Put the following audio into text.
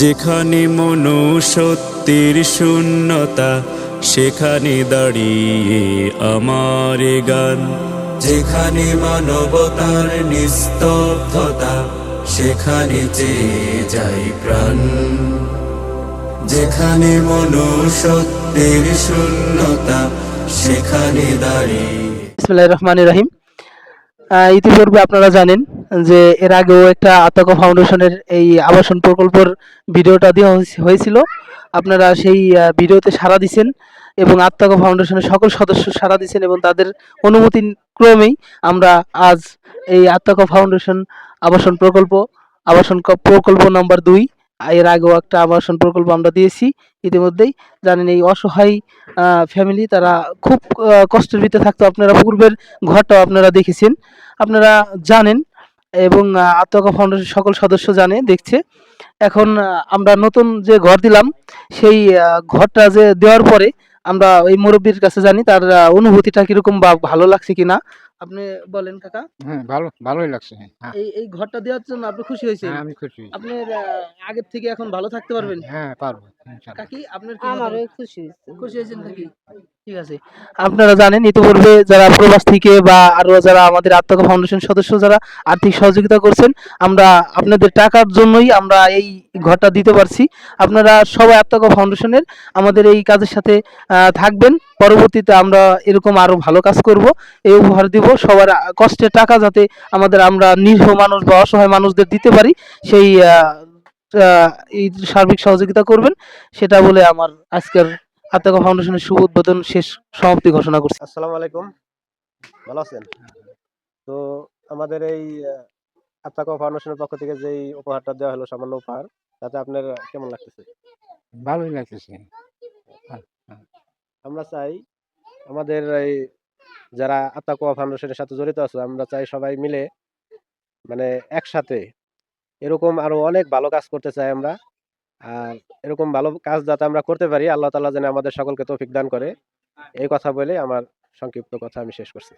যেখানে মনুষ্যত্বের শূন্যতা, সেখানে দাঁড়িয়ে আমার গান। যেখানে মানবতার নিস্তব্ধতা, সেখানে চেয়ে যাই প্রাণ। যেখানে মনুষ্যত্বের শূন্যতা, সেখানে দাঁড়িয়ে রহমান রহিম। ইতিপূর্বে আপনারা জানেন যে এর আগেও একটা আতকা ফাউন্ডেশনের এই আবাসন প্রকল্পের ভিডিওটা দেওয়া হয়েছে- হয়েছিল। আপনারা সেই ভিডিওতে সাড়া দিছেন এবং আত্মাকা ফাউন্ডেশনের সকল সদস্য সাড়া দিছেন এবং তাদের অনুমতি ক্রমেই আমরা আজ এই আত্মাকা ফাউন্ডেশন আবাসন প্রকল্প আবাসন প্রকল্প নম্বর দুই এর আগেও একটা আবাসন প্রকল্প আমরা দিয়েছি, ইতিমধ্যেই। জানেন এই অসহায় ফ্যামিলি তারা খুব কষ্টের ভিতরে থাকতো। আপনারা পূর্বের ঘরটাও আপনারা দেখেছেন। আপনারা জানেন এবং আত্মকা ফাউন্ডেশন সকল সদস্য জানে, দেখছে। এখন আমরা নতুন যে ঘর দিলাম, সেই ঘরটা যে দেওয়ার পরে আমরা ওই মুরব্বীর কাছে জানি, তার অনুভূতিটা কীরকম বা ভালো লাগছে কিনা। আপনি বলেন কাকা? হ্যাঁ ভালো ভালোই লাগছে হ্যাঁ। হ্যাঁ, এই এই ঘরটা দেওয়ার জন্য আপনি খুশি হয়েছেন? হ্যাঁ, আমি খুশি আপনার আহ, আগের থেকে এখন ভালো থাকতে পারবেন? হ্যাঁ পারব। কাকি আপনার কি আমারও খুশি খুশি হয়েছেন নাকি? ঠিক আছে। আপনারা জানেন ইতিপূর্বে যারা প্রবাস থেকে বা আরও যারা আমাদের আত্মকা ফাউন্ডেশন সদস্য যারা আর্থিক সহযোগিতা করছেন আমরা আপনাদের টাকার জন্যই আমরা এই ঘরটা দিতে পারছি। আপনারা সবাই আত্মকা ফাউন্ডেশনের আমাদের এই কাজের সাথে থাকবেন। পরবর্তীতে আমরা এরকম আরও ভালো কাজ করব এই উপহার দিব। সবার কষ্টের টাকা যাতে আমাদের আমরা নিরীহ মানুষ বা অসহায় মানুষদের দিতে পারি সেই এই সার্বিক সহযোগিতা করবেন। সেটা বলে আমার আজকের আত্মাকা ফাউন্ডেশনের শুভ উদ্বোধন শেষ সমাপ্তি ঘোষণা করছি। আসসালামু আলাইকুম। ভালো আছেন? তো আমাদের এই আত্মাকা ফাউন্ডেশনের পক্ষ থেকে যেই উপহারটা দেওয়া হলো সামান্য উপহার তাতে আপনার কেমন লাগতেছে? ভালোই লাগতেছে। আমরা চাই আমাদের এই যারা আত্মাকুয়া ফাউন্ডেশনের সাথে জড়িত আছে, আমরা চাই সবাই মিলে মানে একসাথে এরকম আরও অনেক ভালো কাজ করতে চাই আমরা। আর এরকম ভালো কাজ যাতে আমরা করতে পারি, আল্লাহ তাআলা যেন আমাদের সকলকে তৌফিক দান করে। এই কথা বলে আমার সংক্ষিপ্ত কথা আমি শেষ করছি।